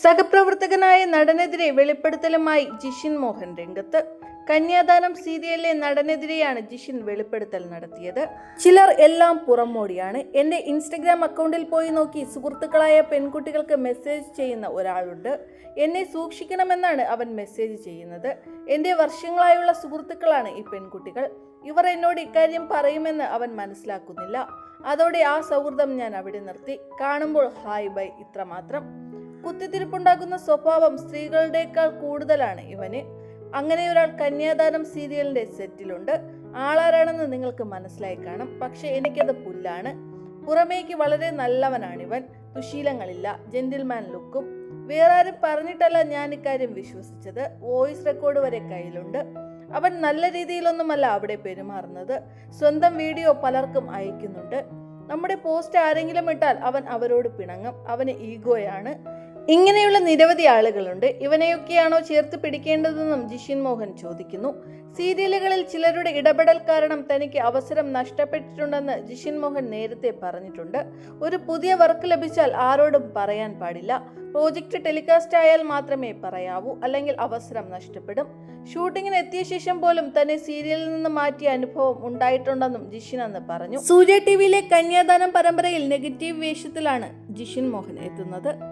സഹപ്രവർത്തകനായ നടനെതിരെ വെളിപ്പെടുത്തലുമായി ജിഷിൻ മോഹൻ രംഗത്ത്. കന്യാദാനം സീരിയലിലെ നടനെതിരെയാണ് ജിഷിൻ വെളിപ്പെടുത്തൽ നടത്തിയത്. ചിലർ എല്ലാം പുറമോടിയാണ്. എന്റെ ഇൻസ്റ്റഗ്രാം അക്കൗണ്ടിൽ പോയി നോക്കി സുഹൃത്തുക്കളായ പെൺകുട്ടികൾക്ക് മെസ്സേജ് ചെയ്യുന്ന ഒരാളുണ്ട്. എന്നെ സൂക്ഷിക്കണമെന്നാണ് അവൻ മെസ്സേജ് ചെയ്യുന്നത്. എന്റെ വർഷങ്ങളായുള്ള സുഹൃത്തുക്കളാണ് ഈ പെൺകുട്ടികൾ. ഇവർ എന്നോട് ഇക്കാര്യം പറയുമെന്ന് അവൻ മനസ്സിലാക്കുന്നില്ല. അതോടെ ആ സൗഹൃദം ഞാൻ അവിടെ നിർത്തി. കാണുമ്പോൾ ഹായ് ബൈ ഇത്രമാത്രം. കുത്തിത്തിരിപ്പുണ്ടാക്കുന്ന സ്വഭാവം സ്ത്രീകളുടേക്കാൾ കൂടുതലാണ് ഇവന്. അങ്ങനെ ഒരാൾ കന്യാദാനം സീരിയലിന്റെ സെറ്റിലുണ്ട്. ആളാരാണെന്ന് നിങ്ങൾക്ക് മനസ്സിലായി കാണും. പക്ഷെ എനിക്കത് പുല്ലാണ്. പുറമേക്ക് വളരെ നല്ലവനാണിവൻ. ദുശീലങ്ങളില്ല ജെന്റിൽമാൻ ലുക്കും. വേറെ ആരും പറഞ്ഞിട്ടല്ല ഞാൻ ഇക്കാര്യം വിശ്വസിച്ചത്. വോയിസ് റെക്കോർഡ് വരെ കയ്യിലുണ്ട്. അവൻ നല്ല രീതിയിലൊന്നുമല്ല അവിടെ പെരുമാറുന്നത്. സ്വന്തം വീഡിയോ പലർക്കും അയക്കുന്നുണ്ട്. നമ്മുടെ പോസ്റ്റ് ആരെങ്കിലും ഇട്ടാൽ അവൻ അവരോട് പിണങ്ങും. അവന് ഈഗോയാണ്. ഇങ്ങനെയുള്ള നിരവധി ആളുകളുണ്ട്. ഇവനെയൊക്കെയാണോ ചേർത്ത് പിടിക്കേണ്ടതെന്നും ജിഷിൻ മോഹൻ ചോദിക്കുന്നു. സീരിയലുകളിൽ ചിലരുടെ ഇടപെടൽ കാരണം തനിക്ക് അവസരം നഷ്ടപ്പെട്ടിട്ടുണ്ടെന്ന് ജിഷിൻ മോഹൻ നേരത്തെ പറഞ്ഞിട്ടുണ്ട്. ഒരു പുതിയ വർക്ക് ലഭിച്ചാൽ ആരോടും പറയാൻ പാടില്ല. പ്രോജക്റ്റ് ടെലികാസ്റ്റ് ആയാൽ മാത്രമേ പറയാവൂ അല്ലെങ്കിൽ അവസരം നഷ്ടപ്പെടും. ഷൂട്ടിങ്ങിന് എത്തിയ ശേഷം പോലും തന്നെ സീരിയലിൽ നിന്ന് മാറ്റിയ അനുഭവം ഉണ്ടായിട്ടുണ്ടെന്നും ജിഷിൻ അന്ന് പറഞ്ഞു. സൂര്യ ടിവിയിലെ കന്യാദാനം പരമ്പരയിൽ നെഗറ്റീവ് വേഷത്തിലാണ് ജിഷിൻ മോഹൻ എത്തുന്നത്.